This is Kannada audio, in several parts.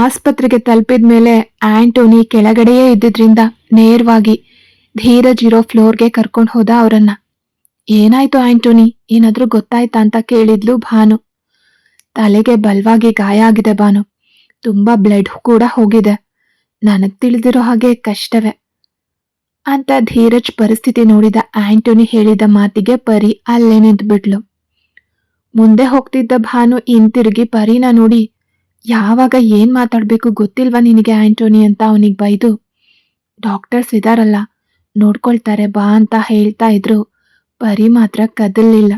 ಆಸ್ಪತ್ರೆಗೆ ತಲುಪಿದ ಮೇಲೆ ಆಂಟೋನಿ ಕೆಳಗಡೆಯೇ ಇದ್ದಿದ್ರಿಂದ ನೇರವಾಗಿ ಧೀರಜ್ ಇರೋ ಫ್ಲೋರ್ಗೆ ಕರ್ಕೊಂಡು ಹೋದ ಅವರನ್ನ. ಏನಾಯ್ತು ಆಂಟೋನಿ? ಏನಾದ್ರೂ ಗೊತ್ತಾಯ್ತಾ ಅಂತ ಕೇಳಿದ್ಲು ಭಾನು. ತಲೆಗೆ ಬಲವಾಗಿ ಗಾಯ ಆಗಿದೆ ಭಾನು. ತುಂಬಾ ಬ್ಲಡ್ ಕೂಡ ಹೋಗಿದೆ. ನನಗ್ ತಿಳಿದಿರೋ ಹಾಗೆ ಕಷ್ಟವೇ. ಅಂತ ಧೀರಜ್ ಪರಿಸ್ಥಿತಿ ನೋಡಿದ ಆಂಟೋನಿ ಹೇಳಿದ ಮಾತಿಗೆ ಪರಿ ಅಲ್ಲೇ ನಿಂತ್ಬಿಟ್ಲು. ಮುಂದೆ ಹೋಗ್ತಿದ್ದ ಭಾನು ಹಿಂತಿರುಗಿ ಪರಿನ ನೋಡಿ ಯಾವಾಗ ಏನ್ ಮಾತಾಡ್ಬೇಕು ಗೊತ್ತಿಲ್ವಾ ನಿನಗೆ ಆಂಟೋನಿ ಅಂತ ಅವನಿಗೆ ಬೈದು? ಡಾಕ್ಟರ್ಸ್ ಇದಾರಲ್ಲ ನೋಡ್ಕೊಳ್ತಾರೆ, ಬಾ ಅಂತ ಹೇಳ್ತಾ ಇದ್ರು. ಪರಿ ಮಾತ್ರ ಕದಲಿಲ್ಲ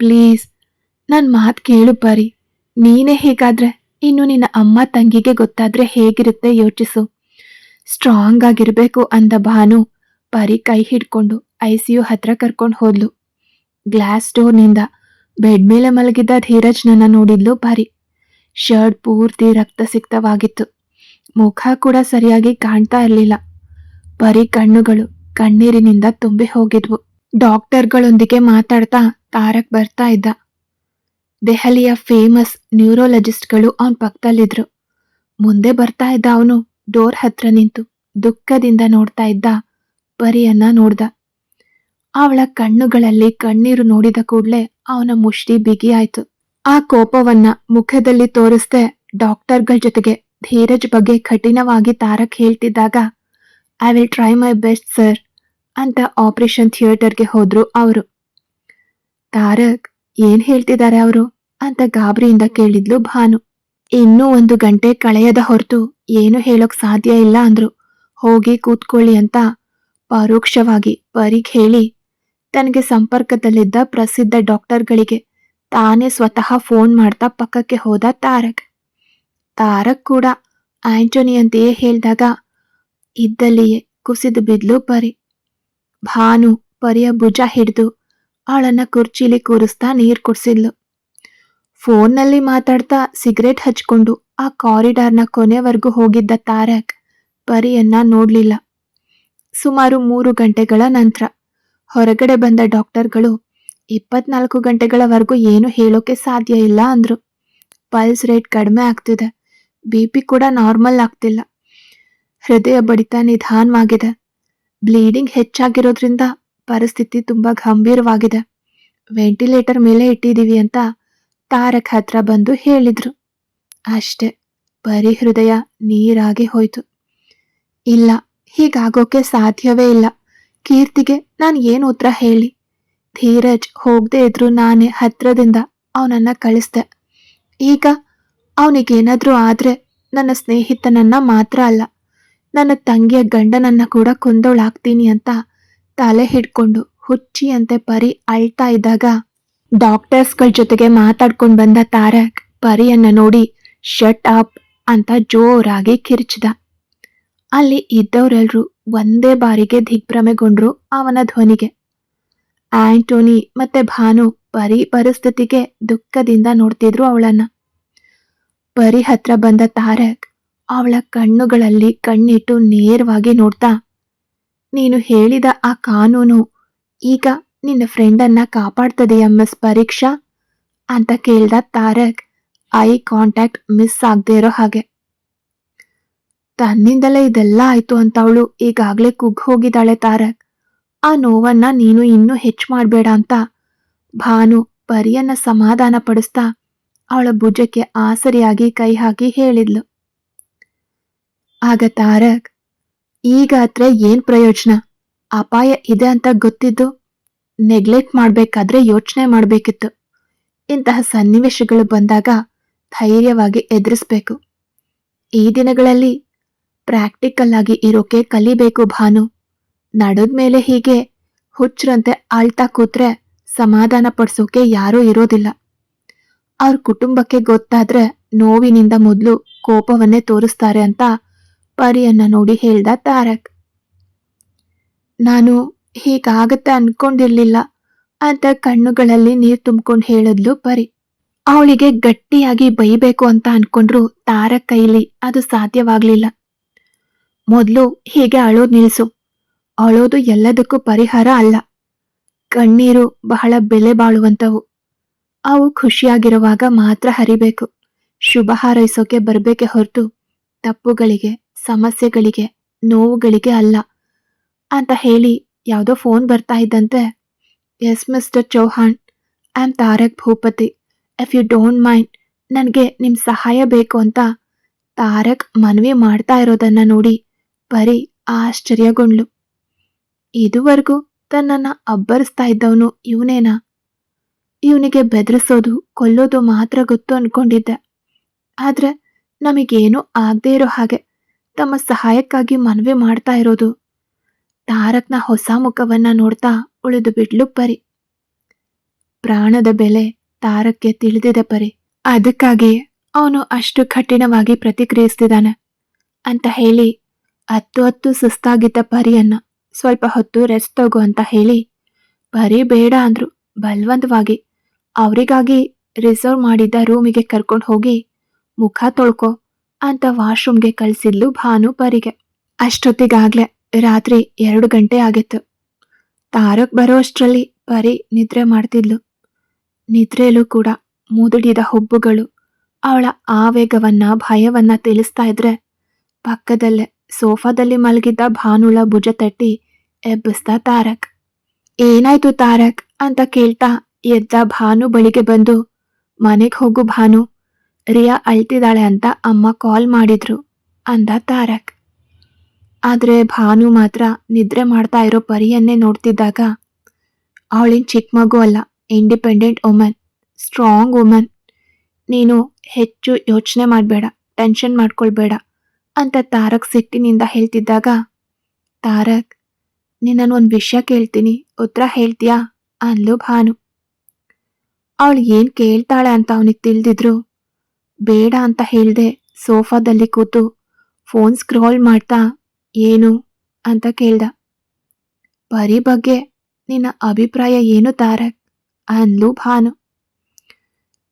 ಪ್ಲೀಸ್ ನನ್ನ ಮಾತು ಕೇಳು ಪರಿ. ನೀನೇ ಹೇಗಾದ್ರೆ, ಇನ್ನು ನಿನ್ನ ಅಮ್ಮ ತಂಗಿಗೆ ಗೊತ್ತಾದ್ರೆ ಹೇಗಿರುತ್ತೆ ಯೋಚಿಸು. ಸ್ಟ್ರಾಂಗ್ ಆಗಿರ್ಬೇಕು ಅಂದ ಭಾನು. ಪರಿ ಕೈ ಹಿಡ್ಕೊಂಡು ಐ ಸಿ ಯು ಹತ್ರ ಕರ್ಕೊಂಡು ಹೋದ್ಲು. ಗ್ಲಾಸ್ ಡೋರ್ನಿಂದ ಬೆಡ್ ಮೇಲೆ ಮಲಗಿದ್ದ ಧೀರಜ್ನನ್ನ ನೋಡಿದ್ಲು ಪರಿ. ಶರ್ಟ್ ಪೂರ್ತಿ ರಕ್ತ ಸಿಕ್ತವಾಗಿತ್ತು. ಮುಖ ಕೂಡ ಸರಿಯಾಗಿ ಕಾಣ್ತಾ ಇರಲಿಲ್ಲ. ಬರೀ ಕಣ್ಣುಗಳು ಕಣ್ಣೀರಿನಿಂದ ತುಂಬಿ ಹೋಗಿದ್ವು. ಡಾಕ್ಟರ್ಗಳೊಂದಿಗೆ ಮಾತಾಡ್ತಾ ತಾರಕ್ ಬರ್ತಾ ಇದ್ದ. ದೆಹಲಿಯ ಫೇಮಸ್ ನ್ಯೂರೋಲಜಿಸ್ಟ್ಗಳು ಅವನ ಪಕ್ಕದಲ್ಲಿದ್ರು. ಮುಂದೆ ಬರ್ತಾ ಇದ್ದ ಅವನು ಡೋರ್ ಹತ್ರ ನಿಂತು ದುಃಖದಿಂದ ನೋಡ್ತಾ ಇದ್ದ ಪರಿಯನ್ನ ನೋಡ್ದ. ಅವಳ ಕಣ್ಣುಗಳಲ್ಲಿ ಕಣ್ಣೀರು ನೋಡಿದ ಕೂಡಲೇ ಅವನ ಮುಷ್ಟಿ ಬಿಗಿಯಾಯ್ತು. ಆ ಕೋಪವನ್ನ ಮುಖದಲ್ಲಿ ತೋರಿಸ್ದೆ ಡಾಕ್ಟರ್ಗಳ ಜೊತೆಗೆ ಧೀರಜ್ ಬಗ್ಗೆ ಕಠಿಣವಾಗಿ Tarak ಹೇಳ್ತಿದ್ದಾಗ I will try my best sir ಅಂತ ಆಪರೇಷನ್ ಥಿಯೇಟರ್ಗೆ ಹೋದ್ರು ಅವರು. ತಾರಕ್, ಏನ್ ಹೇಳ್ತಿದ್ದಾರೆ ಅವರು? ಅಂತ ಗಾಬರಿಯಿಂದ ಕೇಳಿದ್ಲು ಭಾನು. ಇನ್ನೂ ಒಂದು ಗಂಟೆ ಕಳೆಯದ ಹೊರತು ಏನು ಹೇಳೋಕ್ ಸಾಧ್ಯ ಇಲ್ಲ ಅಂದ್ರು. ಹೋಗಿ ಕೂತ್ಕೊಳ್ಳಿ ಅಂತ ಪರೋಕ್ಷವಾಗಿ ಪರೀಗ್ ಹೇಳಿ, ತನಗೆ ಸಂಪರ್ಕದಲ್ಲಿದ್ದ ಪ್ರಸಿದ್ಧ ಡಾಕ್ಟರ್ಗಳಿಗೆ ತಾನೇ ಸ್ವತಃ ಫೋನ್ ಮಾಡ್ತಾ ಪಕ್ಕಕ್ಕೆ ಹೋದ ತಾರಕ್. ತಾರಕ್ ಕೂಡ ಆಂಟೋನಿಯಂತೆಯೇ ಹೇಳಿದಾಗ, ಇದ್ದಲ್ಲಿಯೇ ಕುಸಿದು ಬಿದ್ಲು ಪರಿ. ಭಾನು ಪರಿಯ ಭುಜ ಹಿಡಿದು ಅವಳನ್ನ ಕುರ್ಚಿಲಿ ಕೂರಿಸ್ತಾ ನೀರು ಕುಡಿಸಿದ್ಲು. ಫೋನ್ನಲ್ಲಿ ಮಾತಾಡ್ತಾ ಸಿಗರೇಟ್ ಹಚ್ಕೊಂಡು ಆ ಕಾರಿಡಾರ್ನ ಕೊನೆವರೆಗೂ ಹೋಗಿದ್ದ ತಾರಕ್ ಪರಿಯನ್ನ ನೋಡ್ಲಿಲ್ಲ. ಸುಮಾರು ಮೂರು ಗಂಟೆಗಳ ನಂತರ ಹೊರಗಡೆ ಬಂದ ಡಾಕ್ಟರ್ಗಳು ಇಪ್ಪತ್ನಾಲ್ಕು ಗಂಟೆಗಳವರೆಗೂ ಏನು ಹೇಳೋಕೆ ಸಾಧ್ಯ ಇಲ್ಲ ಅಂದರು. ಪಲ್ಸ್ ರೇಟ್ ಕಡಿಮೆ ಆಗ್ತಿದೆ. ಬಿ ಪಿ ಕೂಡ ನಾರ್ಮಲ್ ಆಗ್ತಿಲ್ಲ. ಹೃದಯ ಬಡಿತ ನಿಧಾನವಾಗಿದೆ. ಬ್ಲೀಡಿಂಗ್ ಹೆಚ್ಚಾಗಿರೋದ್ರಿಂದ ಪರಿಸ್ಥಿತಿ ತುಂಬ ಗಂಭೀರವಾಗಿದೆ. ವೆಂಟಿಲೇಟರ್ ಮೇಲೆ ಇಟ್ಟಿದ್ದೀವಿ ಅಂತ ತಾರಕ್ ಹತ್ರ ಬಂದು ಹೇಳಿದರು. ಅಷ್ಟೇ, ಬರೀ ಹೃದಯ ನೀರಾಗಿ ಹೋಯ್ತು. ಇಲ್ಲ, ಹೀಗಾಗೋಕೆ ಸಾಧ್ಯವೇ ಇಲ್ಲ. ಕೀರ್ತಿಗೆ ನಾನು ಏನು ಉತ್ತರ ಹೇಳಿ? ಧೀರಜ್ ಹೋಗದೆ ಇದ್ರು ನಾನೇ ಹತ್ರದಿಂದ ಅವನನ್ನ ಕಳಿಸ್ದೆ. ಈಗ ಅವನಿಗೇನಾದ್ರೂ ಆದರೆ ನನ್ನ ಸ್ನೇಹಿತನನ್ನ ಮಾತ್ರ ಅಲ್ಲ, ನನ್ನ ತಂಗಿಯ ಗಂಡನನ್ನ ಕೂಡ ಕೊಂದೋಳಾಗ್ತೀನಿ ಅಂತ ತಲೆ ಹಿಡ್ಕೊಂಡು ಹುಚ್ಚಿಯಂತೆ ಪರಿ ಅಳ್ತಾ ಇದ್ದಾಗ ಡಾಕ್ಟರ್ಸ್ಗಳ ಜೊತೆಗೆ ಮಾತಾಡ್ಕೊಂಡು ಬಂದ ತಾರಕ್ ಪರಿಯನ್ನ ನೋಡಿ, ಶಟ್ ಅಪ್ ಅಂತ ಜೋರಾಗಿ ಕಿರಿಚಿದ. ಅಲ್ಲಿ ಇದ್ದವರೆಲ್ಲರೂ ಒಂದೇ ಬಾರಿಗೆ ದಿಗ್ಭ್ರಮೆಗೊಂಡ್ರು ಅವನ ಧ್ವನಿಗೆ. ಆಂಟೋನಿ ಮತ್ತೆ ಭಾನು ಪರಿ ಪರಿಸ್ಥಿತಿಗೆ ದುಃಖದಿಂದ ನೋಡ್ತಿದ್ರು ಅವಳನ್ನ. ಪರಿ ಹತ್ರ ಬಂದ ತಾರಕ್ ಅವಳ ಕಣ್ಣುಗಳಲ್ಲಿ ಕಣ್ಣಿಟ್ಟು ನೇರವಾಗಿ ನೋಡ್ತಾ, ನೀನು ಹೇಳಿದ ಆ ಕಾನೂನು ಈಗ ನಿನ್ನ ಫ್ರೆಂಡನ್ನ ಕಾಪಾಡ್ತದೆಯ ಮಿಸ್ ಪರೀಕ್ಷಾ? ಅಂತ ಕೇಳ್ದ ತಾರಕ್ ಐ ಕಾಂಟ್ಯಾಕ್ಟ್ ಮಿಸ್ ಆಗದೆ ಇರೋ ಹಾಗೆ. ತನ್ನಿಂದಲೇ ಇದೆಲ್ಲ ಆಯ್ತು ಅಂತ ಅವಳು ಈಗಾಗಲೇ ಕುಗ್ಗಿ ಹೋಗಿದ್ದಾಳೆ ತಾರಕ್. ಆ ನೋವನ್ನ ನೀನು ಇನ್ನೂ ಹೆಚ್ಚು ಮಾಡಬೇಡ ಅಂತ ಭಾನು ಪರಿಯನ್ನ ಸಮಾಧಾನ ಪಡಿಸ್ತಾ ಅವಳ ಭುಜಕ್ಕೆ ಆಸರಿಯಾಗಿ ಕೈ ಹಾಕಿ ಹೇಳಿದ್ಲು. ಆಗ ತಾರಕ್ ಈಗಾದ್ರೆ ಏನ್ ಪ್ರಯೋಜನ? ಅಪಾಯ ಇದೆ ಅಂತ ಗೊತ್ತಿದ್ದು ನೆಗ್ಲೆಕ್ಟ್ ಮಾಡ್ಬೇಕಾದ್ರೆ ಯೋಚನೆ ಮಾಡ್ಬೇಕಿತ್ತು. ಇಂತಹ ಸನ್ನಿವೇಶಗಳು ಬಂದಾಗ ಧೈರ್ಯವಾಗಿ ಎದುರಿಸ್ಬೇಕು. ಈ ದಿನಗಳಲ್ಲಿ ಪ್ರಾಕ್ಟಿಕಲ್ ಆಗಿ ಇರೋಕೆ ಕಲಿಬೇಕು ಭಾನು. ಮೇಲೆ ಹೀಗೆ ಹುಚ್ಚರಂತೆ ಅಳ್ತಾ ಕೂತ್ರೆ ಸಮಾಧಾನ ಪಡಿಸೋಕೆ ಯಾರೂ ಇರೋದಿಲ್ಲ. ಅವ್ರ ಕುಟುಂಬಕ್ಕೆ ಗೊತ್ತಾದ್ರೆ ನೋವಿನಿಂದ ಮೊದಲು ಕೋಪವನ್ನೇ ತೋರಿಸ್ತಾರೆ ಅಂತ ಪರಿಯನ್ನ ನೋಡಿ ಹೇಳ್ದ ತಾರಕ್. ನಾನು ಹೀಗಾಗತ್ತೆ ಅನ್ಕೊಂಡಿರ್ಲಿಲ್ಲ ಅಂತ ಕಣ್ಣುಗಳಲ್ಲಿ ನೀರ್ ತುಂಬ್ಕೊಂಡು ಹೇಳಿದ್ಲು ಪರಿ. ಅವಳಿಗೆ ಗಟ್ಟಿಯಾಗಿ ಬೈಬೇಕು ಅಂತ ಅನ್ಕೊಂಡ್ರು ತಾರಕ್ ಕೈಲಿ ಅದು ಸಾಧ್ಯವಾಗ್ಲಿಲ್ಲ. ಮೊದಲು ಹೀಗೆ ಅಳೋದ್ ನಿಲ್ಸು. ಅಳೋದು ಎಲ್ಲದಕ್ಕೂ ಪರಿಹಾರ ಅಲ್ಲ. ಕಣ್ಣೀರು ಬಹಳ ಬೆಲೆ ಬಾಳುವಂಥವು. ಅವು ಖುಷಿಯಾಗಿರುವಾಗ ಮಾತ್ರ ಹರಿಬೇಕು. ಶುಭ ಹಾರೈಸೋಕೆ ಬರಬೇಕೆ ಹೊರತು ತಪ್ಪುಗಳಿಗೆ, ಸಮಸ್ಯೆಗಳಿಗೆ, ನೋವುಗಳಿಗೆ ಅಲ್ಲ. ಅಂತ ಹೇಳಿ ಯಾವುದೋ ಫೋನ್ ಬರ್ತಾ ಇದ್ದಂತೆ yes mister Chauhan I am Tarak Bhupathi if you don't mind ನನಗೆ ನಿಮ್ಮ ಸಹಾಯ ಬೇಕು ಅಂತ ತಾರಕ್ ಮನವಿ ಮಾಡ್ತಾ ಇರೋದನ್ನು ನೋಡಿ ಪರಿ ಆಶ್ಚರ್ಯಗೊಂಡ್ಲು. ಇದುವರೆಗೂ ತನ್ನನ್ನ ಅಬ್ಬರಿಸ್ತಾ ಇದ್ದವನು ಇವನೇನಾ? ಇವನಿಗೆ ಬೆದರಿಸೋದು, ಕೊಲ್ಲೋದು ಮಾತ್ರ ಗೊತ್ತು ಅನ್ಕೊಂಡಿದ್ದೆ. ಆದ್ರೆ ನಮಗೇನೂ ಆಗದೇ ಇರೋ ಹಾಗೆ ತಮ್ಮ ಸಹಾಯಕ್ಕಾಗಿ ಮನವಿ ಮಾಡ್ತಾ ಇರೋದು. ತಾರಕ್ನ ಹೊಸ ಮುಖವನ್ನ ನೋಡ್ತಾ ಉಳಿದು ಬಿಡ್ಲು ಪರಿ. ಪ್ರಾಣದ ಬೆಲೆ ತಾರಕ್ಕೆ ತಿಳಿದಿದೆ ಪರಿ. ಅದಕ್ಕಾಗಿ ಅವನು ಅಷ್ಟು ಕಠಿಣವಾಗಿ ಪ್ರತಿಕ್ರಿಯಿಸ್ತಿದ್ದಾನೆ ಅಂತ ಹೇಳಿ ಹತ್ತು ಹತ್ತು ಸುಸ್ತಾಗಿದ್ದ ಪರಿಯನ್ನ ಸ್ವಲ್ಪ ಹೊತ್ತು ರೆಸ್ಟ್ ತಗೋ ಅಂತ ಹೇಳಿ ಬರೀ ಬೇಡ ಅಂದ್ರು. ಬಲವಂತವಾಗಿ ಅವರಿಗಾಗಿ ರಿಸರ್ವ್ ಮಾಡಿದ್ದ ರೂಮಿಗೆ ಕರ್ಕೊಂಡು ಹೋಗಿ ಮುಖ ತೊಳ್ಕೊ ಅಂತ ವಾಶ್ರೂಮ್ಗೆ ಕಳಿಸಿದ್ಲು ಭಾನು ಪರಿಗೆ. ಅಷ್ಟೊತ್ತಿಗಾಗ್ಲೆ ರಾತ್ರಿ ಎರಡು ಗಂಟೆ ಆಗಿತ್ತು. ತಾರಕ್ ಬರೋ ಅಷ್ಟರಲ್ಲಿ ಪರಿ ನಿದ್ರೆ ಮಾಡ್ತಿದ್ಲು. ನಿದ್ರೆಯಲ್ಲೂ ಕೂಡ ಮುದುಡಿದ ಹುಬ್ಬುಗಳು ಅವಳ ಆವೇಗವನ್ನ ಭಯವನ್ನ ತಿಳಿಸ್ತಾ ಇದ್ರೆ ಪಕ್ಕದಲ್ಲೇ ಸೋಫಾದಲ್ಲಿ ಮಲಗಿದ್ದ ಭಾನುಳ ಭುಜ ತಟ್ಟಿ ಎಬ್ಬಿಸ್ದ ತಾರಕ್. ಏನಾಯ್ತು ತಾರಕ್ ಅಂತ ಕೇಳ್ತಾ ಎದ್ದ ಭಾನು ಬಳಿಗೆ ಬಂದು, ಮನೆಗೆ ಹೋಗು ಭಾನು, ರಿಯಾ ಅಳ್ತಿದ್ದಾಳೆ ಅಂತ ಅಮ್ಮ ಕಾಲ್ ಮಾಡಿದ್ರು ಅಂದ ತಾರಕ್. ಆದ್ರೆ ಭಾನು ಮಾತ್ರ ನಿದ್ರೆ ಮಾಡ್ತಾ ಇರೋ ಪರಿಯನ್ನೇ ನೋಡ್ತಿದ್ದಾಗ, ಅವಳಿನ ಚಿಕ್ಕ ಮಗು ಅಲ್ಲ ಇಂಡಿಪೆಂಡೆಂಟ್ ವುಮನ್ ಸ್ಟ್ರಾಂಗ್ ವುಮನ್ ನೀನು ಹೆಚ್ಚು ಯೋಚನೆ ಮಾಡಬೇಡ ಟೆನ್ಷನ್ ಮಾಡ್ಕೊಳ್ಬೇಡ ಅಂತ ತಾರಕ್ ಸಿಟ್ಟಿನಿಂದ ಹೇಳ್ತಿದ್ದಾಗ, ತಾರಕ್ ನಿನ್ನನ್ನು ಒಂದು ವಿಷಯ ಕೇಳ್ತೀನಿ. ಉತ್ತರ ಹೇಳ್ತೀಯಾ? ಅಂದ್ಲು ಭಾನು. ಅವಳು ಏನು ಕೇಳ್ತಾಳೆ ಅಂತ ಅವನಿಗೆ ತಿಳಿದಿದ್ರು. ಬೇಡ ಅಂತ ಹೇಳ್ದೆ ಸೋಫಾದಲ್ಲಿ ಕೂತು ಫೋನ್ ಸ್ಕ್ರೋಲ್ ಮಾಡ್ತಾ, ಏನು? ಅಂತ ಕೇಳ್ದ. ಪರಿ ಬಗ್ಗೆ ನಿನ್ನ ಅಭಿಪ್ರಾಯ ಏನು ತಾರಕ್? ಅಂದ್ಲು ಭಾನು.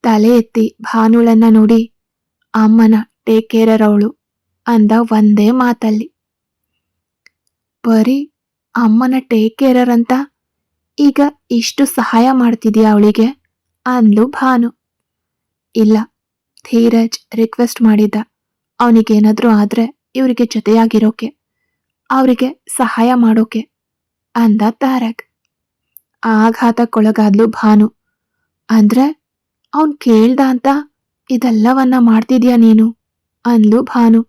ತಲೆ ಎತ್ತಿ ಭಾನುಳನ್ನ ನೋಡಿ, ಅಮ್ಮನ ಟೇಕ್ ಕೇರರ್ ಅವಳು ಅಂದ ಒಂದೇ ಮಾತಲ್ಲಿ. ಪರಿ ಅಮ್ಮನ ಟೇಕ್ ಕೇರರ್ ಅಂತ ಈಗ ಇಷ್ಟು ಸಹಾಯ ಮಾಡ್ತಿದ್ಯಾ ಅವಳಿಗೆ? ಅಂದ್ಲು ಭಾನು. ಇಲ್ಲ, ಧೀರಜ್ ರಿಕ್ವೆಸ್ಟ್ ಮಾಡಿದ್ದ. ಅವನಿಗೇನಾದ್ರೂ ಆದರೆ ಇವರಿಗೆ ಜೊತೆಯಾಗಿರೋಕೆ, ಅವರಿಗೆ ಸಹಾಯ ಮಾಡೋಕೆ ಅಂದ ತಾರಕ್. ಆಘಾತಕ್ಕೊಳಗಾದ್ಲು ಭಾನು. ಅಂದ್ರೆ ಅವನ್ ಕೇಳ್ದ ಅಂತ ಇದೆಲ್ಲವನ್ನ ಮಾಡ್ತಿದ್ಯಾ ನೀನು? ಅಂದ್ಲು ಭಾನು.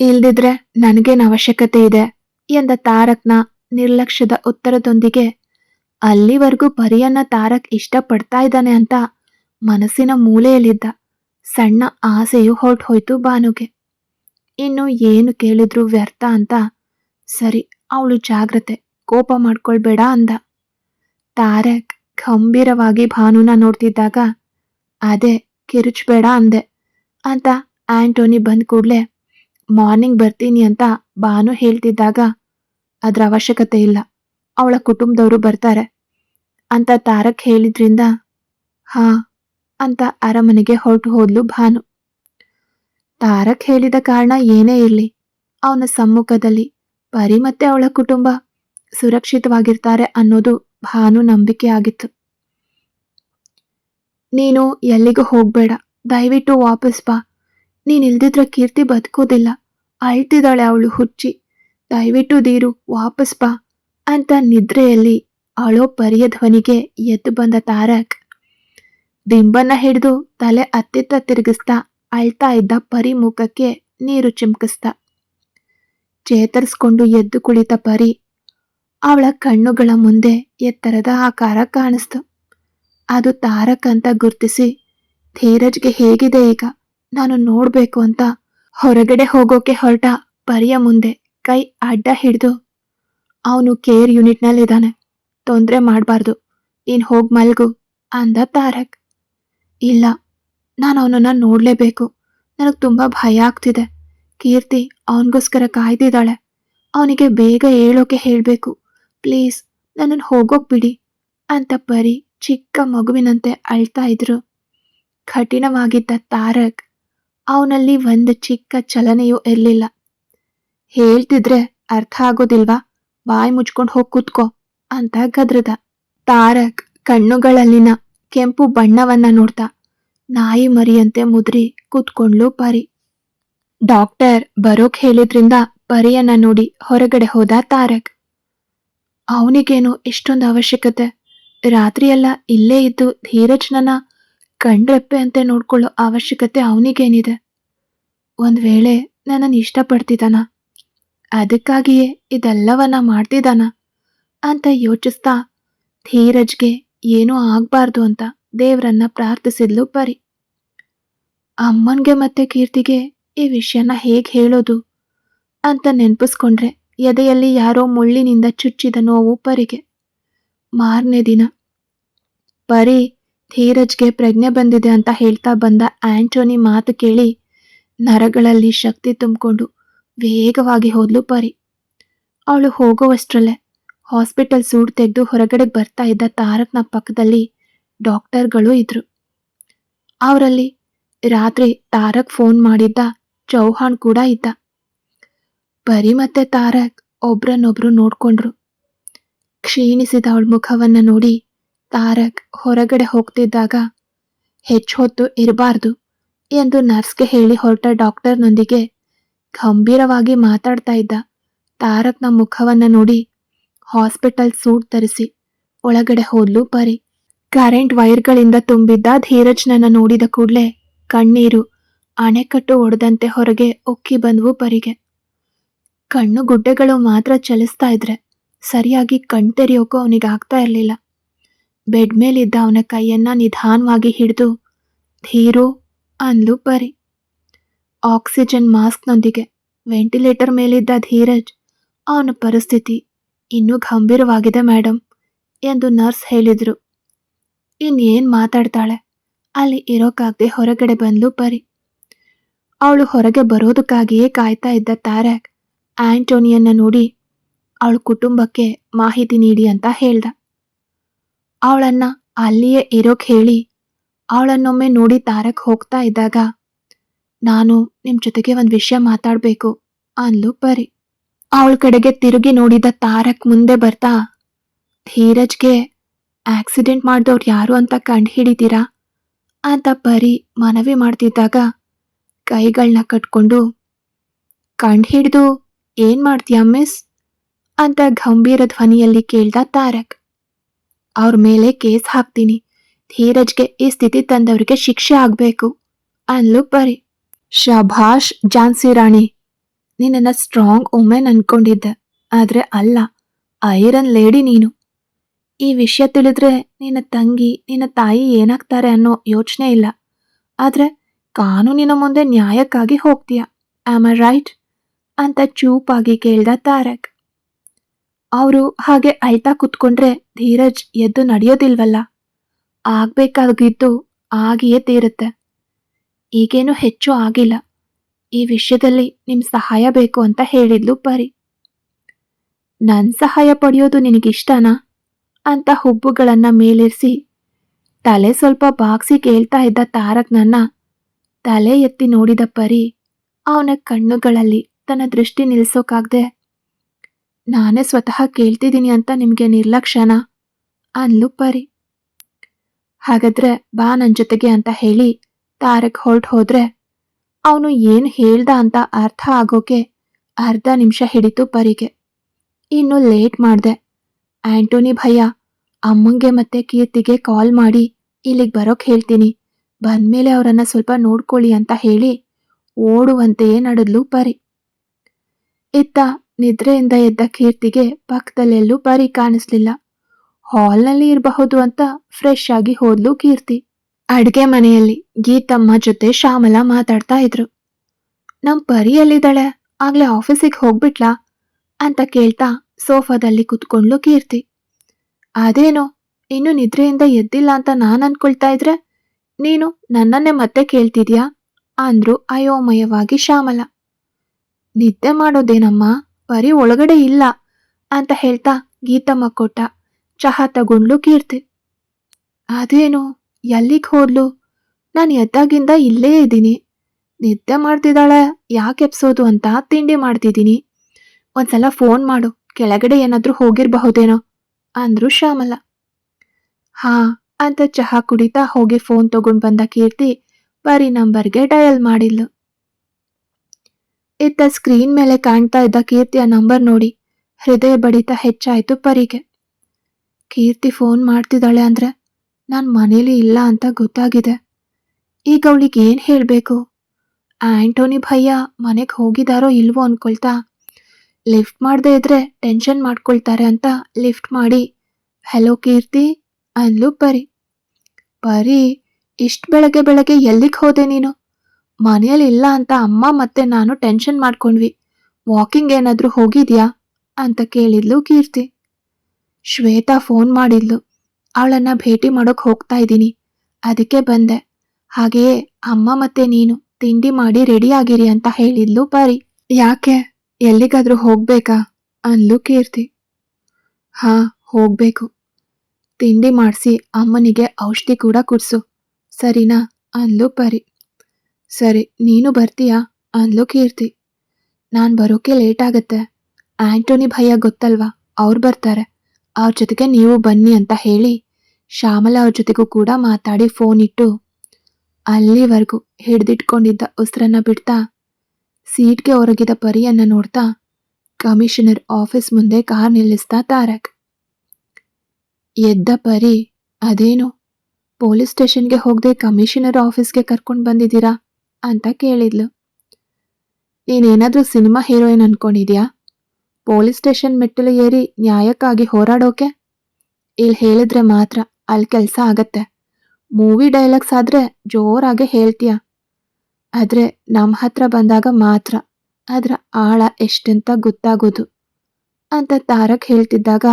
ಇಲ್ದಿದ್ರೆ ನನಗೇನು ಅವಶ್ಯಕತೆ ಇದೆ? ಎಂದ ತಾರಕ್ನ ನಿರ್ಲಕ್ಷ್ಯದ ಉತ್ತರದೊಂದಿಗೆ, ಅಲ್ಲಿವರೆಗೂ ಪರಿಯನ್ನ ತಾರಕ್ ಇಷ್ಟಪಡ್ತಾ ಇದ್ದಾನೆ ಅಂತ ಮನಸ್ಸಿನ ಮೂಲೆಯಲ್ಲಿದ್ದ ಸಣ್ಣ ಆಸೆಯು ಹೊರ್ಟ್ ಹೋಯ್ತು ಬಾನುಗೆ ಇನ್ನು ಏನು ಕೇಳಿದ್ರು ವ್ಯರ್ಥ ಅಂತ, ಸರಿ, ಅವಳು ಜಾಗ್ರತೆ, ಕೋಪ ಮಾಡ್ಕೊಳ್ಬೇಡ ಅಂದ. ತಾರಕ್ ಗಂಭೀರವಾಗಿ ಭಾನುನ ನೋಡ್ತಿದ್ದಾಗ, ಅದೇ, ಕಿರುಚ್ಬೇಡ ಅಂದೆ. ಅಂತ ಆಂಟೋನಿ ಬಂದ ಕೂಡಲೇ ಮಾರ್ನಿಂಗ್ ಬರ್ತೀನಿ ಅಂತ ಭಾನು ಹೇಳ್ತಿದ್ದಾಗ ಅದ್ರ ಅವಶ್ಯಕತೆ ಇಲ್ಲ. ಅವಳ ಕುಟುಂಬದವರು ಬರ್ತಾರೆ. ಅಂತ ತಾರಕ್ ಹೇಳಿದ್ರಿಂದ, ಹಾ, ಅಂತ ಅರಮನೆಗೆ ಹೊರಟು ಹೋದ್ಲು ಭಾನು. ತಾರಕ್ ಹೇಳಿದ ಕಾರಣ ಏನೇ ಇರಲಿ, ಅವನ ಸಮ್ಮುಖದಲ್ಲಿ ಪರಿ ಮತ್ತೆ ಅವಳ ಕುಟುಂಬ ಸುರಕ್ಷಿತವಾಗಿರ್ತಾರೆ ಅನ್ನೋದು ಭಾನು ನಂಬಿಕೆ ಆಗಿತ್ತು. ನೀನು ಎಲ್ಲಿಗೂ ಹೋಗ್ಬೇಡ, ದಯವಿಟ್ಟು ವಾಪಸ್ ಬಾ. ನೀನ್ ಇಲ್ದಿದ್ರೆ ಕೀರ್ತಿ ಬದುಕೋದಿಲ್ಲ. ಅಳ್ತಿದ್ದಾಳೆ ಅವಳು ಹುಚ್ಚಿ. ದಯವಿಟ್ಟು ದೀರು, ವಾಪಸ್ ಬಾ ಅಂತ ನಿದ್ರೆಯಲ್ಲಿ ಅಳೋ ಪರಿಯ ಧ್ವನಿಗೆ ಎದ್ದು ಬಂದ ತಾರಕ್. ದಿಂಬನ್ನ ಹಿಡಿದು ತಲೆ ಅತ್ತಿತ್ತ ತಿರುಗಿಸ್ತಾ ಅಳ್ತಾ ಇದ್ದ ಪರಿ ಮುಖಕ್ಕೆ ನೀರು ಚಿಮ್ಕಿಸ್ತಾ. ಚೇತರಿಸ್ಕೊಂಡು ಎದ್ದು ಕುಳಿತ ಪರಿ ಅವಳ ಕಣ್ಣುಗಳ ಮುಂದೆ ಎತ್ತರದ ಆಕಾರ ಕಾಣಿಸ್ತು. ಅದು ತಾರಕ್ ಅಂತ ಗುರ್ತಿಸಿ, ಧೀರಜ್ಗೆ ಹೇಗಿದೆ ಈಗ? ನಾನು ನೋಡ್ಬೇಕು ಅಂತ ಹೊರಗಡೆ ಹೋಗೋಕೆ ಹೊರಟ ಪರಿಯ ಮುಂದೆ ಕೈ ಅಡ್ಡ ಹಿಡಿದು, ಅವನು ಕೇರ್ ಯೂನಿಟ್ನಲ್ಲಿದ್ದಾನೆ, ತೊಂದರೆ ಮಾಡಬಾರ್ದು ಇನ್ ಹೋಗಿ ಮಲ್ಗು, ಅಂದ ತಾರಕ್. ಇಲ್ಲ, ನಾನು ಅವನನ್ನ ನೋಡಲೇಬೇಕು. ನನಗೆ ತುಂಬ ಭಯ ಆಗ್ತಿದೆ. ಕೀರ್ತಿ ಅವನಿಗೋಸ್ಕರ ಕಾಯ್ದಿದ್ದಾಳೆ. ಅವನಿಗೆ ಬೇಗ ಹೇಳೋಕೆ ಹೇಳಬೇಕು. ಪ್ಲೀಸ್ ನನ್ನನ್ನು ಹೋಗೋಕ್ ಬಿಡಿ, ಅಂತ ಪರಿ ಚಿಕ್ಕ ಮಗುವಿನಂತೆ ಅಳ್ತಾ ಇದ್ರು. ಕಠಿಣವಾಗಿದ್ದ ತಾರಕ್, ಅವನಲ್ಲಿ ಒಂದು ಚಿಕ್ಕ ಚಲನೆಯೂ ಇರಲಿಲ್ಲ. ಹೇಳ್ತಿದ್ರೆ ಅರ್ಥ ಆಗೋದಿಲ್ವಾ? ಬಾಯಿ ಮುಚ್ಕೊಂಡು ಹೋಗಿ ಕೂತ್ಕೋ, ಅಂತ ಗದ್ರದ. ತಾರಕ್ ಕಣ್ಣುಗಳಲ್ಲಿನ ಕೆಂಪು ಬಣ್ಣವನ್ನ ನೋಡ್ತಾ, ನಾಯಿ ಮರಿಯಂತೆ ಮುದ್ರಿ ಕೂತ್ಕೊಂಡ್ಲು ಪರಿ. ಡಾಕ್ಟರ್ ಬರೋಕ್ ಹೇಳಿದ್ರಿಂದ ಪರಿಯನ್ನ ನೋಡಿ ಹೊರಗಡೆ ಹೋದ ತಾರಕ್. ಅವನಿಗೇನು ಎಷ್ಟೊಂದು ಅವಶ್ಯಕತೆ? ರಾತ್ರಿಯೆಲ್ಲ ಇಲ್ಲೇ ಇದ್ದು ಧೀರಜ್ನನ್ನ ಕಣ್ರೆಪ್ಪೆ ಅಂತ ನೋಡ್ಕೊಳ್ಳೋ ಅವಶ್ಯಕತೆ ಅವನಿಗೇನಿದೆ? ಒಂದ್ ವೇಳೆ ನನ್ನನ್ನು ಇಷ್ಟಪಡ್ತಿದ್ದಾನ? ಅದಕ್ಕಾಗಿಯೇ ಇದೆಲ್ಲವನ್ನ ಮಾಡ್ತಿದ್ದಾನ ಅಂತ ಯೋಚಿಸ್ತಾ ಧೀರಜ್ಗೆ ಏನೂ ಆಗ್ಬಾರ್ದು ಅಂತ ದೇವ್ರನ್ನ ಪ್ರಾರ್ಥಿಸಿದ್ಲು ಪರಿ. ಅಮ್ಮನ್ಗೆ ಮತ್ತೆ ಕೀರ್ತಿಗೆ ಈ ವಿಷಯನ ಹೇಗೆ ಹೇಳೋದು ಅಂತ ನೆನ್ಪಿಸ್ಕೊಂಡ್ರೆ ಎದೆಯಲ್ಲಿ ಯಾರೋ ಮುಳ್ಳಿನಿಂದ ಚುಚ್ಚಿದ ನೋವು ಪರಿಗೆ. ಮಾರನೇ ದಿನ. ಪರಿ ಧೀರಜ್ಗೆ ಪ್ರಜ್ಞೆ ಬಂದಿದೆ ಅಂತ ಹೇಳ್ತಾ ಬಂದ ಆಂಟೋನಿ ಮಾತು ಕೇಳಿ ನರಗಳಲ್ಲಿ ಶಕ್ತಿ ತುಂಬಿಕೊಂಡು ವೇಗವಾಗಿ ಹೋದ್ಲು ಪರಿ. ಅವಳು ಹೋಗುವಷ್ಟರಲ್ಲೇ ಹಾಸ್ಪಿಟಲ್ ಸೂಟ್ ತೆಗೆದು ಹೊರಗಡೆ ಬರ್ತಾ ಇದ್ದ ತಾರಕ್ನ ಪಕ್ಕದಲ್ಲಿ ಡಾಕ್ಟರ್ಗಳು ಇದ್ರು. ಅವರಲ್ಲಿ ರಾತ್ರಿ ತಾರಕ್ ಫೋನ್ ಮಾಡಿದ್ದ ಚೌಹಾಣ್ ಕೂಡ ಇದ್ದ. ಪರಿ ಮತ್ತೆ ತಾರಕ್ ಒಬ್ರನ್ನೊಬ್ರು ನೋಡ್ಕೊಂಡ್ರು. ಕ್ಷೀಣಿಸಿದ ಅವಳ ಮುಖವನ್ನ ನೋಡಿ ತಾರಕ್ ಹೊರಗಡೆ ಹೋಗ್ತಿದ್ದಾಗ ಹೆಚ್ಚು ಹೊತ್ತು ಇರಬಾರ್ದು ಎಂದು ನರ್ಸ್ಗೆ ಹೇಳಿ ಹೊರಟ ಡಾಕ್ಟರ್ನೊಂದಿಗೆ ಗಂಭೀರವಾಗಿ ಮಾತಾಡ್ತಾ ಇದ್ದ. ತಾರಕ್ನ ಮುಖವನ್ನ ನೋಡಿ ಹಾಸ್ಪಿಟಲ್ ಸೂಟ್ ಧರಿಸಿ ಒಳಗಡೆ ಹೋದ್ಲು ಪರಿ. ಕರೆಂಟ್ ವೈರ್ಗಳಿಂದ ತುಂಬಿದ್ದ ಧೀರಜ್ನನ್ನ ನೋಡಿದ ಕೂಡಲೇ ಕಣ್ಣೀರು ಅಣೆಕಟ್ಟು ಒಡೆದಂತೆ ಹೊರಗೆ ಉಕ್ಕಿ ಬಂದ್ವು ಪರಿಗೆ. ಕಣ್ಣು ಗುಡ್ಡೆಗಳು ಮಾತ್ರ ಚಲಿಸ್ತಾ ಇದ್ರೆ ಸರಿಯಾಗಿ ಕಣ್ ತೆರೆಯೋಕೋ ಅವನಿಗೆ ಆಗ್ತಾ ಇರಲಿಲ್ಲ. ಬೆಡ್ ಮೇಲಿದ್ದ ಅವನ ಕೈಯನ್ನ ನಿಧಾನವಾಗಿ ಹಿಡಿದು, ಧೀರು, ಅಂದ್ಲು ಪರಿ. ಆಕ್ಸಿಜನ್ ಮಾಸ್ಕ್ನೊಂದಿಗೆ ವೆಂಟಿಲೇಟರ್ ಮೇಲಿದ್ದ ಧೀರಜ್, ಅವನ ಪರಿಸ್ಥಿತಿ ಇನ್ನೂ ಗಂಭೀರವಾಗಿದೆ ಮೇಡಮ್ ಎಂದು ನರ್ಸ್ ಹೇಳಿದ್ರು. ಇನ್ನೇನ್ ಮಾತಾಡ್ತಾಳೆ? ಅಲ್ಲಿ ಇರೋಕ್ಕಾಗದೆ ಹೊರಗಡೆ ಬಂದ್ಲು ಪರಿ. ಅವಳು ಹೊರಗೆ ಬರೋದಕ್ಕಾಗಿಯೇ ಕಾಯ್ತಾ ಇದ್ದ ತಾರಕ್ ಆಂಟೋನಿಯನ್ನ ನೋಡಿ ಅವಳ ಕುಟುಂಬಕ್ಕೆ ಮಾಹಿತಿ ನೀಡಿ ಅಂತ ಹೇಳ್ದ. ಅವಳನ್ನ ಅಲ್ಲಿಯೇ ಇರೋಕ್ ಹೇಳಿ ಅವಳನ್ನೊಮ್ಮೆ ನೋಡಿ ತಾರಕ್ ಹೋಗ್ತಾ ಇದ್ದಾಗ ನಾನು ನಿಮ್ ಜೊತೆಗೆ ಒಂದ್ ವಿಷಯ ಮಾತಾಡ್ಬೇಕು ಅಂದ್ಲು ಪರಿ. ಅವಳ ಕಡೆಗೆ ತಿರುಗಿ ನೋಡಿದ ತಾರಕ್ ಮುಂದೆ ಬರ್ತಾ, ಧೀರಜ್ಗೆ ಆಕ್ಸಿಡೆಂಟ್ ಮಾಡಿದವ್ರು ಯಾರು ಅಂತ ಕಂಡು ಹಿಡಿತೀರಾ? ಅಂತ ಪರಿ ಮನವಿ ಮಾಡ್ತಿದ್ದಾಗ ಕೈಗಳನ್ನ ಕಟ್ಕೊಂಡು, ಕಂಡು ಹಿಡಿದು ಏನ್ ಮಾಡ್ತೀಯ ಮಿಸ್? ಅಂತ ಗಂಭೀರ ಧ್ವನಿಯಲ್ಲಿ ಕೇಳ್ದ ತಾರಕ್, ಅವ್ರ ಮೇಲೆ ಕೇಸ್ ಹಾಕ್ತೀನಿ. ಧೀರಜ್ಗೆ ಈ ಸ್ಥಿತಿ ತಂದವರಿಗೆ ಶಿಕ್ಷೆ ಆಗ್ಬೇಕು ಅನ್ಲು ಪರಿ. ಶಭಾಷ್, ಝಾನ್ಸಿ ರಾಣಿ, ನಿನ್ನನ್ನ ಸ್ಟ್ರಾಂಗ್ ವುಮೆನ್ ಅನ್ಕೊಂಡಿದ್ದೆ. ಆದ್ರೆ ಅಲ್ಲ ಐರನ್ ಲೇಡಿ ನೀನು. ಈ ವಿಷಯ ತಿಳಿದ್ರೆ ನಿನ್ನ ತಂಗಿ, ನಿನ್ನ ತಾಯಿ ಏನಾಗ್ತಾರೆ ಅನ್ನೋ ಯೋಚನೆ ಇಲ್ಲ. ಆದ್ರೆ ಕಾನೂನಿನ ಮುಂದೆ ನ್ಯಾಯಕ್ಕಾಗಿ ಹೋಗ್ತೀಯ. ಆಮ್ ರೈಟ್ ಅಂತ ಚೂಪಾಗಿ ಕೇಳ್ದ ತಾರಕ್. ಅವರು ಹಾಗೆ ಅಳ್ತಾ ಕುತ್ಕೊಂಡ್ರೆ ಧೀರಜ್ ಎದ್ದು ನಡೆಯೋದಿಲ್ವಲ್ಲ? ಆಗ್ಬೇಕಾಗಿದ್ದು ಆಗಿಯೇ ತೀರುತ್ತೆ. ಈಗೇನು ಹೆಚ್ಚು ಆಗಿಲ್ಲ. ಈ ವಿಷಯದಲ್ಲಿ ನಿಮ್ ಸಹಾಯ ಬೇಕು ಅಂತ ಹೇಳಿದ್ಲು ಪರಿ. ನನ್ ಸಹಾಯ ಪಡೆಯೋದು ನಿನಗಿಷ್ಟನಾ? ಅಂತ ಹುಬ್ಬುಗಳನ್ನ ಮೇಲೇರಿಸಿ ತಲೆ ಸ್ವಲ್ಪ ಬಾಗ್ಸಿ ಕೇಳ್ತಾ ಇದ್ದ ತಾರಕ್ನನ್ನ ತಲೆ ಎತ್ತಿ ನೋಡಿದ ಪರಿ ಅವನ ಕಣ್ಣುಗಳಲ್ಲಿ ತನ್ನ ದೃಷ್ಟಿ ನಿಲ್ಸೋಕಾಗ್ದೆ, ನಾನೇ ಸ್ವತಃ ಕೇಳ್ತಿದ್ದೀನಿ ಅಂತ ನಿಮ್ಗೆ ನಿರ್ಲಕ್ಷ್ಯನ? ಅನ್ಲು ಪರಿ. ಹಾಗಾದ್ರೆ ಬಾ ನನ್ನ ಜೊತೆಗೆ ಅಂತ ಹೇಳಿ ತಾರಕ್ ಹೊರಟು ಹೋದ್ರೆ ಅವನು ಏನು ಹೇಳ್ದ ಅಂತ ಅರ್ಥ ಆಗೋಕೆ ಅರ್ಧ ನಿಮಿಷ ಹಿಡಿತು ಪರಿಗೆ. ಇನ್ನು ಲೇಟ್ ಮಾಡ್ದೆ. ಆಂಟೋನಿ ಭಯ್ಯ, ಅಮ್ಮಂಗೆ ಮತ್ತೆ ಕೀರ್ತಿಗೆ ಕಾಲ್ ಮಾಡಿ ಇಲ್ಲಿಗೆ ಬರೋಕ್ ಹೇಳ್ತೀನಿ. ಬಂದ್ಮೇಲೆ ಅವರನ್ನ ಸ್ವಲ್ಪ ನೋಡ್ಕೊಳ್ಳಿ ಅಂತ ಹೇಳಿ ಓಡುವಂತೆಯೇ ನಡೆದ್ಲು ಪರಿ. ಇತ್ತ ನಿದ್ರೆಯಿಂದ ಎದ್ದ ಕೀರ್ತಿಗೆ ಪಕ್ಕದಲ್ಲೆಲ್ಲೂ ಪರಿ ಕಾಣಿಸ್ಲಿಲ್ಲ. ಹಾಲ್ನಲ್ಲಿ ಇರಬಹುದು ಅಂತ ಫ್ರೆಶ್ ಆಗಿ ಹೋದ್ಲು ಕೀರ್ತಿ. ಅಡ್ಗೆ ಮನೆಯಲ್ಲಿ ಗೀತಮ್ಮ ಜೊತೆ ಶ್ಯಾಮಲ ಮಾತಾಡ್ತಾ ಇದ್ರು. ನಮ್ ಪರಿ ಎಲ್ಲಿದ್ದಾಳೆ ಆಗ್ಲೇ ಆಫೀಸಿಗೆ ಹೋಗ್ಬಿಟ್ಲಾ? ಅಂತ ಕೇಳ್ತಾ ಸೋಫಾದಲ್ಲಿ ಕುತ್ಕೊಂಡ್ಲು ಕೀರ್ತಿ. ಅದೇನೋ, ಇನ್ನು ನಿದ್ರೆಯಿಂದ ಎದ್ದಿಲ್ಲ ಅಂತ ನಾನ್ ಅನ್ಕೊಳ್ತಾ ಇದ್ರೆ ನೀನು ನನ್ನನ್ನೇ ಮತ್ತೆ ಕೇಳ್ತಿದ್ಯಾ? ಅಂದ್ರು ಅಯೋಮಯವಾಗಿ ಶ್ಯಾಮಲ. ನಿದ್ದೆ ಮಾಡೋದೇನಮ್ಮ? ಪರಿ ಒಳಗಡೆ ಇಲ್ಲ, ಅಂತ ಹೇಳ್ತಾ ಗೀತಮ್ಮ ಕೊಟ್ಟ ಚಹಾ ತಗೊಂಡ್ಲು ಕೀರ್ತಿ. ಅದೇನು ಎಲ್ಲಿಗ್ ಹೋದ್ಲು? ನಾನು ಎದ್ದಾಗಿಂದ ಇಲ್ಲೇ ಇದ್ದೀನಿ. ನಿದ್ದೆ ಮಾಡ್ತಿದ್ದಾಳೆ, ಯಾಕೆ ಎಪ್ಸೋದು ಅಂತ ತಿಂಡಿ ಮಾಡ್ತಿದ್ದೀನಿ. ಒಂದ್ಸಲ ಫೋನ್ ಮಾಡು, ಕೆಳಗಡೆ ಏನಾದರೂ ಹೋಗಿರಬಹುದೇನೋ, ಅಂದ್ರು ಶ್ಯಾಮಲ. ಹಾ, ಅಂತ ಚಹಾ ಕುಡಿತಾ ಹೋಗಿ ಫೋನ್ ತಗೊಂಡು ಬಂದ ಕೀರ್ತಿ ಬರೀ ನಂಬರ್ಗೆ ಡಯಲ್ ಮಾಡಿದ್ಲು. ಇತ್ತ ಸ್ಕ್ರೀನ್ ಮೇಲೆ ಕಾಣ್ತಾ ಇದ್ದ ಕೀರ್ತಿಯ ನಂಬರ್ ನೋಡಿ, ಹೃದಯ ಬಡಿತ ಹೆಚ್ಚಾಯಿತು ಪರಿಗೆ. ಕೀರ್ತಿ ಫೋನ್ ಮಾಡ್ತಿದ್ದಾಳೆ ಅಂದ್ರೆ ನಾನ್ ಮನೇಲಿ ಇಲ್ಲ ಅಂತ ಗೊತ್ತಾಗಿದೆ. ಈಗ ಅವಳಿಗೆ ಏನು ಹೇಳಬೇಕು? ಆಂಟೋನಿ ಭಯ್ಯ ಮನೆಗೆ ಹೋಗಿದಾರೋ ಇಲ್ವೋ ಅಂದ್ಕೊಳ್ತಾ ಲಿಫ್ಟ್ ಮಾಡದೇ ಇದ್ರೆ ಟೆನ್ಷನ್ ಮಾಡ್ಕೊಳ್ತಾರೆ ಅಂತ ಲಿಫ್ಟ್ ಮಾಡಿ. ಹಲೋ ಕೀರ್ತಿ ಅಂದ್ಲು ಪರಿ ಪರಿ ಇಷ್ಟು ಬೆಳಗ್ಗೆ ಬೆಳಗ್ಗೆ ಎಲ್ಲಿಗೆ ಹೋದೆ ನೀನು? ಮನೆಯಲ್ಲಿ ಇಲ್ಲ ಅಂತ ಅಮ್ಮ ಮತ್ತೆ ನಾನು ಟೆನ್ಷನ್ ಮಾಡ್ಕೊಂಡ್ವಿ. ವಾಕಿಂಗ್ ಏನಾದರೂ ಹೋಗಿದ್ಯಾ? ಅಂತ ಕೇಳಿದ್ಲು ಕೀರ್ತಿ. ಶ್ವೇತಾ ಫೋನ್ ಮಾಡಿದ್ಲು. ಅವಳನ್ನ ಭೇಟಿ ಮಾಡೋಕ್ ಹೋಗ್ತಾ ಇದ್ದೀನಿ. ಅದಕ್ಕೆ ಬಂದೆ. ಹಾಗೆಯೇ ಅಮ್ಮ ಮತ್ತೆ ನೀನು ತಿಂಡಿ ಮಾಡಿ ರೆಡಿ ಆಗಿರಿ ಅಂತ ಹೇಳಿದ್ಲು ಬರಿ ಯಾಕೆ? ಎಲ್ಲಿಗಾದ್ರೂ ಹೋಗ್ಬೇಕಾ? ಅಂದ್ಲು ಕೀರ್ತಿ. ಹಾ, ಹೋಗ್ಬೇಕು. ತಿಂಡಿ ಮಾಡಿಸಿ ಅಮ್ಮನಿಗೆ ಔಷಧಿ ಕೂಡ ಕುಡ್ಸು. ಸರಿನಾ? ಅಂದ್ಲು ಪರಿ. ಸರಿ, ನೀನು ಬರ್ತೀಯಾ? ಅಂದ್ಲು ಕೀರ್ತಿ. ನಾನು ಬರೋಕೆ ಲೇಟ್ ಆಗತ್ತೆ. ಆಂಟೋನಿ ಭಯ್ಯ ಗೊತ್ತಲ್ವಾ? ಅವ್ರು ಬರ್ತಾರೆ. ಅವ್ರ ಜೊತೆಗೆ ನೀವು ಬನ್ನಿ ಅಂತ ಹೇಳಿ. ಶ್ಯಾಮಲ ಅವ್ರ ಜೊತೆಗೂ ಕೂಡ ಮಾತಾಡಿ ಫೋನ್ ಇಟ್ಟು ಅಲ್ಲಿವರೆಗೂ ಹಿಡ್ದಿಟ್ಕೊಂಡಿದ್ದ ಉಸಿರನ್ನ ಬಿಡ್ತಾ ಸೀಟ್ಗೆ ಒರಗಿದ ಪರಿಯನ್ನ ನೋಡ್ತಾ ಕಮಿಷನರ್ ಆಫೀಸ್ ಮುಂದೆ ಕಾರ್ ನಿಲ್ಲಿಸ್ತಾ ತಾರಕ್. ಎದ್ದ ಪರಿ ಅದೇನು? ಪೊಲೀಸ್ ಸ್ಟೇಷನ್ಗೆ ಹೋಗದೆ ಕಮಿಷನರ್ ಆಫೀಸ್ಗೆ ಕರ್ಕೊಂಡು ಬಂದಿದ್ದೀರಾ? ಅಂತ ಕೇಳಿದ್ಲು. ನೀನೇನಾದರೂ ಸಿನಿಮಾ ಹೀರೋಯಿನ್ ಅನ್ಕೊಂಡಿದ್ಯಾ? ಪೊಲೀಸ್ ಸ್ಟೇಷನ್ ಮೆಟ್ಟಿಲು ಏರಿ ನ್ಯಾಯಕ್ಕಾಗಿ ಹೋರಾಡೋಕೆ? ಇಲ್ಲಿ ಹೇಳಿದ್ರೆ ಮಾತ್ರ ಅಲ್ಲಿ ಕೆಲಸ ಆಗತ್ತೆ. ಮೂವಿ ಡೈಲಾಗ್ಸ್ ಆದ್ರೆ ಜೋರಾಗೆ ಹೇಳ್ತೀಯ. ಆದ್ರೆ ನಮ್ಮ ಹತ್ರ ಬಂದಾಗ ಮಾತ್ರ ಅದರ ಆಳ ಎಷ್ಟಂತ ಗೊತ್ತಾಗೋದು. ಅಂತ ತಾರಕ್ ಹೇಳ್ತಿದ್ದಾಗ,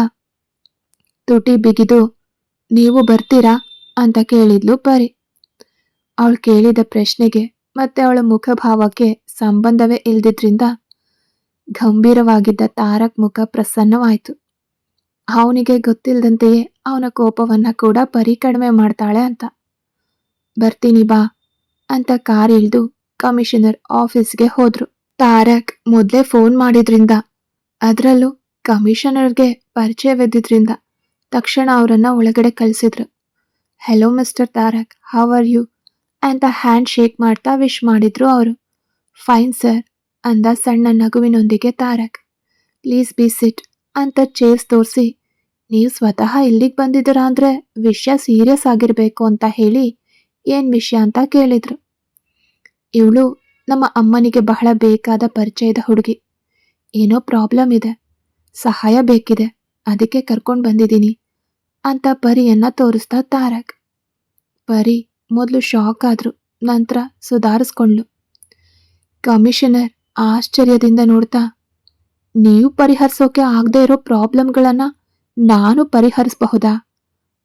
ತುಟಿ ಬಿಗಿದು, ನೀವು ಬರ್ತೀರಾ? ಅಂತ ಕೇಳಿದ್ಲು ಪರಿ. ಅವಳು ಕೇಳಿದ ಪ್ರಶ್ನೆಗೆ ಮತ್ತೆ ಅವಳ ಮುಖಭಾವಕ್ಕೆ ಸಂಬಂಧವೇ ಇಲ್ದಿದ್ರಿಂದ ಗಂಭೀರವಾಗಿದ್ದ ತಾರಕ್ ಮುಖ ಪ್ರಸನ್ನವಾಯ್ತು. ಅವನಿಗೆ ಗೊತ್ತಿಲ್ಲದಂತೆಯೇ ಅವನ ಕೋಪವನ್ನ ಕೂಡ ಪರಿ ಕಡಿಮೆ ಮಾಡ್ತಾಳೆ ಅಂತ. ಬರ್ತೀನಿ ಬಾ ಅಂತ ಕಾರ್ ಇಳಿದು ಕಮಿಷನರ್ ಆಫೀಸ್ಗೆ ಹೋದ್ರು. ತಾರಕ್ ಮೊದಲೇ ಫೋನ್ ಮಾಡಿದ್ರಿಂದ, ಅದರಲ್ಲೂ ಕಮಿಷನರ್ಗೆ ಪರಿಚಯವಿದ್ದಿದ್ರಿಂದ ತಕ್ಷಣ ಅವರನ್ನ ಒಳಗಡೆ ಕಳಿಸಿದ್ರು. Hello mister Tarak how are you ಅಂತ ಹ್ಯಾಂಡ್ ಶೇಕ್ ಮಾಡ್ತಾ ವಿಶ್ ಮಾಡಿದ್ರು ಅವರು. ಫೈನ್ ಸರ್ ಅಂದ ಸಣ್ಣ ನಗುವಿನೊಂದಿಗೆ ತಾರಕ್. ಪ್ಲೀಸ್ ಬಿ ಸಿಟ್ ಅಂತ ಚೇರ್ಸ್ ತೋರಿಸಿ, ನೀವು ಸ್ವತಃ ಇಲ್ಲಿಗೆ ಬಂದಿದ್ದೀರಾ ಅಂದರೆ ವಿಷಯ ಸೀರಿಯಸ್ ಆಗಿರಬೇಕು ಅಂತ ಹೇಳಿ ಏನು ವಿಷಯ ಅಂತ ಕೇಳಿದರು. ಇವಳು ನಮ್ಮ ಅಮ್ಮನಿಗೆ ಬಹಳ ಬೇಕಾದ ಪರಿಚಯದ ಹುಡುಗಿ. ಏನೋ ಪ್ರಾಬ್ಲಮ್ ಇದೆ. ಸಹಾಯ ಬೇಕಿದೆ. ಅದಕ್ಕೆ ಕರ್ಕೊಂಡು ಬಂದಿದ್ದೀನಿ ಅಂತ ಪರಿಯನ್ನು ತೋರಿಸ್ತಾ ತಾರಕ್. ಪರಿ ಮೊದಲು ಶಾಕ್ ಆದರು, ನಂತರ ಸುಧಾರಿಸ್ಕೊಂಡ್ಲು ಕಮಿಷನರ್ ಆಶ್ಚರ್ಯದಿಂದ ನೋಡ್ತಾ ನೀವು ಪರಿಹರಿಸೋಕೆ ಆಗದೆ ಇರೋ ಪ್ರಾಬ್ಲಮ್ಗಳನ್ನ ನಾನು ಪರಿಹರಿಸಬಹುದಾ?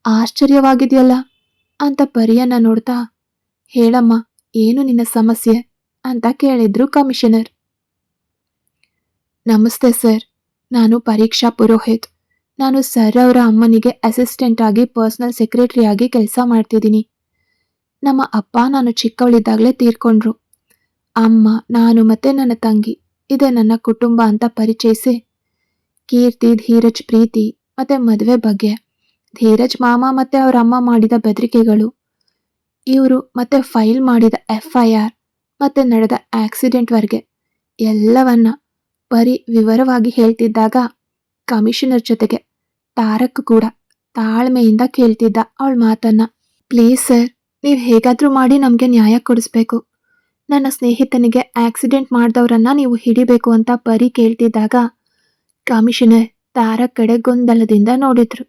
ಆಶ್ಚರ್ಯವಾಗಿದೆಯಲ್ಲ? ಅಂತ ಪರಿಯನ್ನ ನೋಡ್ತಾ, ಹೇಳಮ್ಮ, ಏನು ನಿನ್ನ ಸಮಸ್ಯೆ? ಅಂತ ಕೇಳಿದ್ರು ಕಮಿಷನರ್. ನಮಸ್ತೆ ಸರ್, ನಾನು ಪರೀಕ್ಷಾ ಪುರೋಹಿತ್. ನಾನು ಸರ್ ಅವರ ಅಮ್ಮನಿಗೆ ಅಸಿಸ್ಟೆಂಟ್ ಆಗಿ ಪರ್ಸನಲ್ ಸೆಕ್ರೆಟರಿ ಆಗಿ ಕೆಲಸ ಮಾಡ್ತಿದ್ದೀನಿ. ನಮ್ಮ ಅಪ್ಪ ನಾನು ಚಿಕ್ಕವಳಿದ್ದಾಗಲೇ ತೀರ್ಕೊಂಡ್ರು. ಅಮ್ಮ, ನಾನು ಮತ್ತೆ ನನ್ನ ತಂಗಿ. ಇದೆ ನನ್ನ ಕುಟುಂಬ ಅಂತ ಪರಿಚಯಿಸಿ. ಕೀರ್ತಿ, ಧೀರಜ್, ಪ್ರೀತಿ, ಮತ್ತೆ ಮದುವೆ ಬಗ್ಗೆ. ಧೀರಜ್ ಮಾಮ ಮತ್ತೆ ಅವರ ಅಮ್ಮ ಮಾಡಿದ ಬೆದರಿಕೆಗಳು. ಇವರು ಮತ್ತೆ ಫೈಲ್ ಮಾಡಿದ ಎಫ್ ಐ ಆರ್ ಮತ್ತೆ ನಡೆದ ಆಕ್ಸಿಡೆಂಟ್ವರೆಗೆ ಎಲ್ಲವನ್ನ ಬರೀ ವಿವರವಾಗಿ ಹೇಳ್ತಿದ್ದಾಗ ಕಮಿಷನರ್ ಜೊತೆಗೆ, ತಾರಕ್ ಕೂಡ ತಾಳ್ಮೆಯಿಂದ ಕೇಳ್ತಿದ್ದ ಅವಳ ಮಾತನ್ನ. ಪ್ಲೀಸ್ ಸರ್, ನೀವು ಹೇಗಾದರೂ ಮಾಡಿ ನಮಗೆ ನ್ಯಾಯ ಕೊಡಿಸ್ಬೇಕು. ನನ್ನ ಸ್ನೇಹಿತನಿಗೆ ಆಕ್ಸಿಡೆಂಟ್ ಮಾಡಿದವರನ್ನ ನೀವು ಹಿಡಿಬೇಕು ಅಂತ ಪರಿ ಕೇಳ್ತಿದ್ದಾಗ ಕಮಿಷನರ್ ತಾರಕ್ ಕಡೆ ಗೊಂದಲದಿಂದ ನೋಡಿದ್ರು.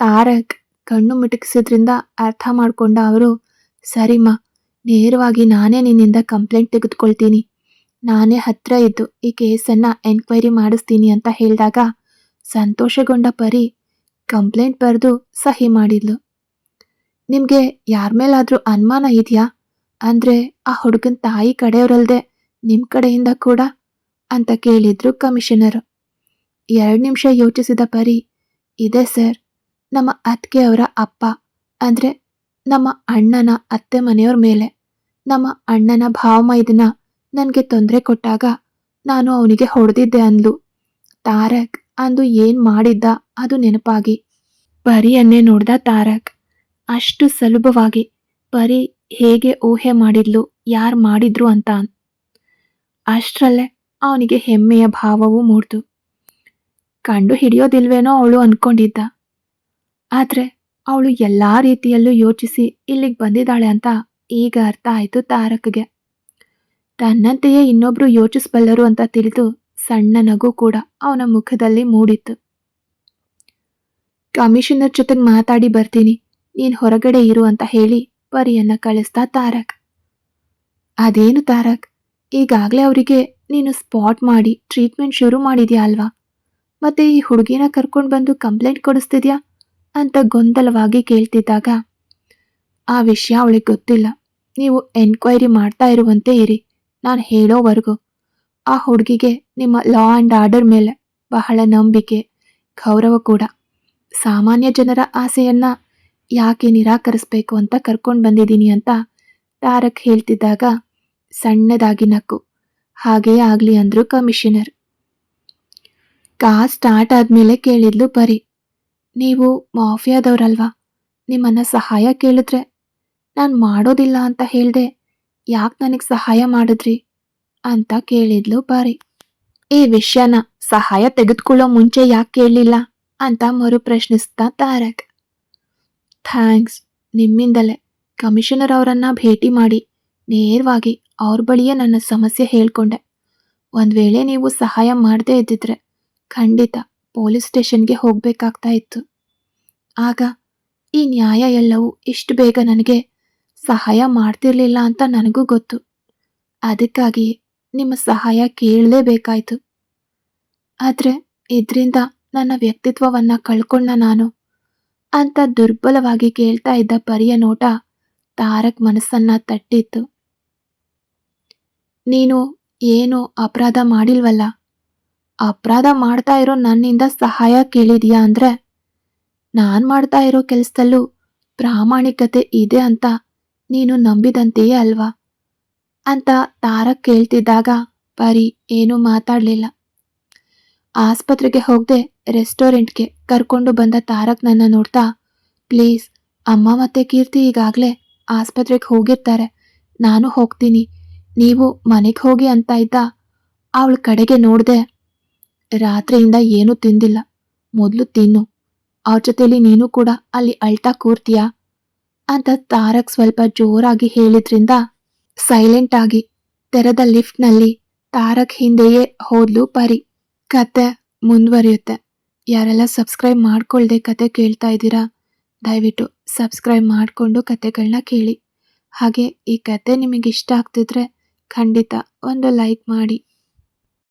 ತಾರಕ್ ಕಣ್ಣು ಮಿಟುಕಿಸಿದ್ರಿಂದ ಅರ್ಥ ಮಾಡಿಕೊಂಡ ಅವರು ಸರಿಮ್ಮ ನೇರವಾಗಿ ನಾನೇ ನಿನ್ನಿಂದ ಕಂಪ್ಲೇಂಟ್ ತೆಗೆದುಕೊಳ್ತೀನಿ. ನಾನೇ ಹತ್ರ ಇದ್ದು ಈ ಕೇಸನ್ನ ಎನ್ಕ್ವೈರಿ ಮಾಡಿಸ್ತೀನಿ ಅಂತ ಹೇಳಿದಾಗ ಸಂತೋಷಗೊಂಡ ಪರಿ ಕಂಪ್ಲೇಂಟ್ ಬರೆದು ಸಹಿ ಮಾಡಿದ್ಲು. ನಿಮಗೆ ಯಾರ ಮೇಲಾದರೂ ಅನುಮಾನ ಇದೆಯಾ? ಅಂದ್ರೆ ಆ ಹುಡುಗನ ತಾಯಿ ಕಡೆಯವರಲ್ದೆ ನಿಮ್ಮ ಕಡೆಯಿಂದ ಕೂಡ ಅಂತ ಕೇಳಿದ್ರು ಕಮಿಷನರ್. ಎರಡು ನಿಮಿಷ ಯೋಚಿಸಿದ ಪರಿ, ಇದೆ ಸರ್, ನಮ್ಮ ಅತ್ತಿಗೆ ಅವರ ಅಪ್ಪ, ಅಂದ್ರೆ ನಮ್ಮ ಅಣ್ಣನ ಅತ್ತೆ ಮನೆಯವ್ರ ಮೇಲೆ. ನಮ್ಮ ಅಣ್ಣನ ಭಾವಮೈದನ ನನಗೆ ತೊಂದರೆ ಕೊಟ್ಟಾಗ ನಾನು ಅವನಿಗೆ ಹೊಡೆದಿದ್ದೆ ಅಂದ್ಲು. ತಾರಕ್ ಅಂದು ಏನ್ ಮಾಡಿದ್ದ ಅದು ನೆನಪಾಗಿ. ಪರಿಯನ್ನೇ ನೋಡ್ದ ತಾರಕ್. ಅಷ್ಟು ಸುಲಭವಾಗಿ ಪರಿ ಹೇಗೆ ಊಹೆ ಮಾಡಿದ್ಲು, ಯಾರು ಮಾಡಿದ್ರು ಅಂತ. ಅಷ್ಟರಲ್ಲೇ ಅವನಿಗೆ ಹೆಮ್ಮೆಯ ಭಾವವೂ ಮೂಡ್ತು. ಕಂಡು ಹಿಡಿಯೋದಿಲ್ವೇನೋ ಅವಳು ಅನ್ಕೊಂಡಿದ್ದ. ಆದರೆ ಅವಳು ಎಲ್ಲಾ ರೀತಿಯಲ್ಲೂ ಯೋಚಿಸಿ ಇಲ್ಲಿಗೆ ಬಂದಿದ್ದಾಳೆ ಅಂತ ಈಗ ಅರ್ಥ ಆಯ್ತು ತಾರಕ್ಗೆ. ತನ್ನಂತೆಯೇ ಇನ್ನೊಬ್ರು ಯೋಚಿಸಬಲ್ಲರು ಅಂತ ತಿಳಿದು ಸಣ್ಣ ನಗು ಕೂಡ ಅವನ ಮುಖದಲ್ಲಿ ಮೂಡಿತ್ತು. ಕಮಿಷನರ್ ಜೊತೆಗೆ ಮಾತಾಡಿ ಬರ್ತೀನಿ, ನೀನು ಹೊರಗಡೆ ಇರು ಅಂತ ಹೇಳಿ ಪರಿಯನ್ನ ಕಳಿಸ್ತಾ ತಾರಕ್. ಅದೇನು ತಾರಕ್, ಈಗಾಗಲೇ ಅವರಿಗೆ ನೀನು ಸ್ಪಾಟ್ ಮಾಡಿ ಟ್ರೀಟ್ಮೆಂಟ್ ಶುರು ಮಾಡಿದ್ಯಾ ಅಲ್ವಾ? ಮತ್ತೆ ಈ ಹುಡುಗಿನ ಕರ್ಕೊಂಡು ಬಂದು ಕಂಪ್ಲೇಂಟ್ ಕೊಡಿಸ್ತಿದ್ಯಾ? ಅಂತ ಗೊಂದಲವಾಗಿ ಕೇಳ್ತಿದ್ದಾಗ, ಆ ವಿಷಯ ಅವಳಿಗೆ ಗೊತ್ತಿಲ್ಲ. ನೀವು ಎನ್ಕ್ವೈರಿ ಮಾಡ್ತಾ ಇರುವಂತೆ ಇರಿ. ನಾನು ಹೇಳೋವರೆಗೂ. ಆ ಹುಡುಗಿಗೆ ನಿಮ್ಮ ಲಾ ಆ್ಯಂಡ್ ಆರ್ಡರ್ ಮೇಲೆ ಬಹಳ ನಂಬಿಕೆ, ಗೌರವ ಕೂಡ. ಸಾಮಾನ್ಯ ಜನರ ಆಸೆಯನ್ನ ಯಾಕೆ ನಿರಾಕರಿಸ್ಬೇಕು ಅಂತ ಕರ್ಕೊಂಡು ಬಂದಿದ್ದೀನಿ ಅಂತ ತಾರಕ್ ಹೇಳ್ತಿದ್ದಾಗ ಸಣ್ಣದಾಗಿ ನಕ್ಕು. ಹಾಗೇ ಆಗಲಿ ಅಂದ್ರು ಕಮಿಷನರ್. ಕಾ ಸ್ಟಾರ್ಟ್ ಆದಮೇಲೆ ಕೇಳಿದ್ಲು ಪರಿ. ನೀವು ಮಾಫಿಯಾದವ್ರಲ್ವಾ? ನಿಮ್ಮನ್ನ ಸಹಾಯ ಕೇಳಿದ್ರೆ. ನಾನು ಮಾಡೋದಿಲ್ಲ ಅಂತ ಹೇಳಿದೆ. ಯಾಕೆ ನನಗೆ ಸಹಾಯ ಮಾಡಿದ್ರಿ? ಅಂತ ಕೇಳಿದ್ಲು ಪರಿ. ಈ ವಿಷಯನ ಸಹಾಯ ತೆಗೆದುಕೊಳ್ಳೋ ಮುಂಚೆ ಯಾಕೆ ಕೇಳಲಿಲ್ಲ? ಅಂತ ಮರು ಪ್ರಶ್ನಿಸ್ತಾ ತಾರಕ್. ಥ್ಯಾಂಕ್ಸ್. ನಿಮ್ಮಿಂದಲೇ ಕಮಿಷನರ್ ಅವರನ್ನ ಭೇಟಿ ಮಾಡಿ ನೇರವಾಗಿ ಅವ್ರ ಬಳಿಯೇ ನನ್ನ ಸಮಸ್ಯೆ ಹೇಳ್ಕೊಂಡೆ. ಒಂದು ವೇಳೆ ನೀವು ಸಹಾಯ ಮಾಡದೇ ಇದ್ದಿದ್ರೆ ಖಂಡಿತ ಪೊಲೀಸ್ ಸ್ಟೇಷನ್ಗೆ ಹೋಗಬೇಕಾಗ್ತಾ ಇತ್ತು. ಆಗ ಈ ನ್ಯಾಯ ಎಲ್ಲವೂ ಇಷ್ಟು ಬೇಗ ನನಗೆ ಸಹಾಯ ಮಾಡ್ತಿರ್ಲಿಲ್ಲ ಅಂತ ನನಗೂ ಗೊತ್ತು. ಅದಕ್ಕಾಗಿ ನಿಮ್ಮ ಸಹಾಯ ಕೇಳಲೇಬೇಕಾಯ್ತು. ಆದರೆ ಇದರಿಂದ ನನ್ನ ವ್ಯಕ್ತಿತ್ವವನ್ನು ಕಳ್ಕೊಂಡ ನಾನು ಅಂತ ದುರ್ಬಲವಾಗಿ ಕೇಳ್ತಾ ಇದ್ದ ಪರಿಯ ನೋಟ ತಾರಕ್ ಮನಸ್ಸನ್ನ ತಟ್ಟಿತ್ತು. ನೀನು ಏನು ಅಪರಾಧ ಮಾಡಿಲ್ವಲ್ಲ? ಅಪರಾಧ ಮಾಡ್ತಾ ಇರೋ ನನ್ನಿಂದ ಸಹಾಯ ಕೇಳಿದೀಯಾ ಅಂದ್ರೆ? ನಾನ್ ಮಾಡ್ತಾ ಇರೋ ಕೆಲ್ಸದಲ್ಲೂ ಪ್ರಾಮಾಣಿಕತೆ ಇದೆ ಅಂತ ನೀನು ನಂಬಿದಂತೆಯೇ ಅಲ್ವಾ? ಅಂತ ತಾರಕ್ ಕೇಳ್ತಿದ್ದಾಗ ಪರಿ ಏನೂ ಮಾತಾಡ್ಲಿಲ್ಲ. ಆಸ್ಪತ್ರೆಗೆ ಹೋಗದೆ ರೆಸ್ಟೋರೆಂಟ್ಗೆ ಕರ್ಕೊಂಡು ಬಂದ ತಾರಕ್ ನನ್ನ ನೋಡ್ತಾ, ಪ್ಲೀಸ್, ಅಮ್ಮ ಮತ್ತೆ ಕೀರ್ತಿ ಈಗಾಗಲೇ ಆಸ್ಪತ್ರೆಗೆ ಹೋಗಿರ್ತಾರೆ. ನಾನು ಹೋಗ್ತೀನಿ. ನೀವು ಮನೆಗೆ ಹೋಗಿ ಅಂತ ಇದ್ದ ಅವಳ ಕಡೆಗೆ ನೋಡಿದೆ. ರಾತ್ರಿಯಿಂದ ಏನೂ ತಿಂದಿಲ್ಲ. ಮೊದಲು ತಿನ್ನು. ಅವ್ರ ಜೊತೆಲಿ ನೀನು ಕೂಡ ಅಲ್ಲಿ ಅಳ್ತಾ ಕೂರ್ತೀಯಾ? ಅಂತ ತಾರಕ್ ಸ್ವಲ್ಪ ಜೋರಾಗಿ ಹೇಳಿದ್ರಿಂದ ಸೈಲೆಂಟ್ ಆಗಿ ತೆರೆದ ಲಿಫ್ಟ್ನಲ್ಲಿ ತಾರಕ್ ಹಿಂದೆಯೇ ಹೋದ್ಲು ಪರಿ. ಕತೆ ಮುಂದುವರಿಯುತ್ತೆ. ಯಾರೆಲ್ಲ ಸಬ್ಸ್ಕ್ರೈಬ್ ಮಾಡ್ಕೊಳ್ದೆ ಕತೆ ಕೇಳ್ತಾ ಇದ್ದೀರಾ, ದಯವಿಟ್ಟು ಸಬ್ಸ್ಕ್ರೈಬ್ ಮಾಡಿಕೊಂಡು ಕತೆಗಳನ್ನ ಕೇಳಿ. ಹಾಗೆ ಈ ಕತೆ ನಿಮಗೆ ಇಷ್ಟ ಆಗ್ತಿದ್ರೆ ಖಂಡಿತ ಒಂದು ಲೈಕ್ ಮಾಡಿ.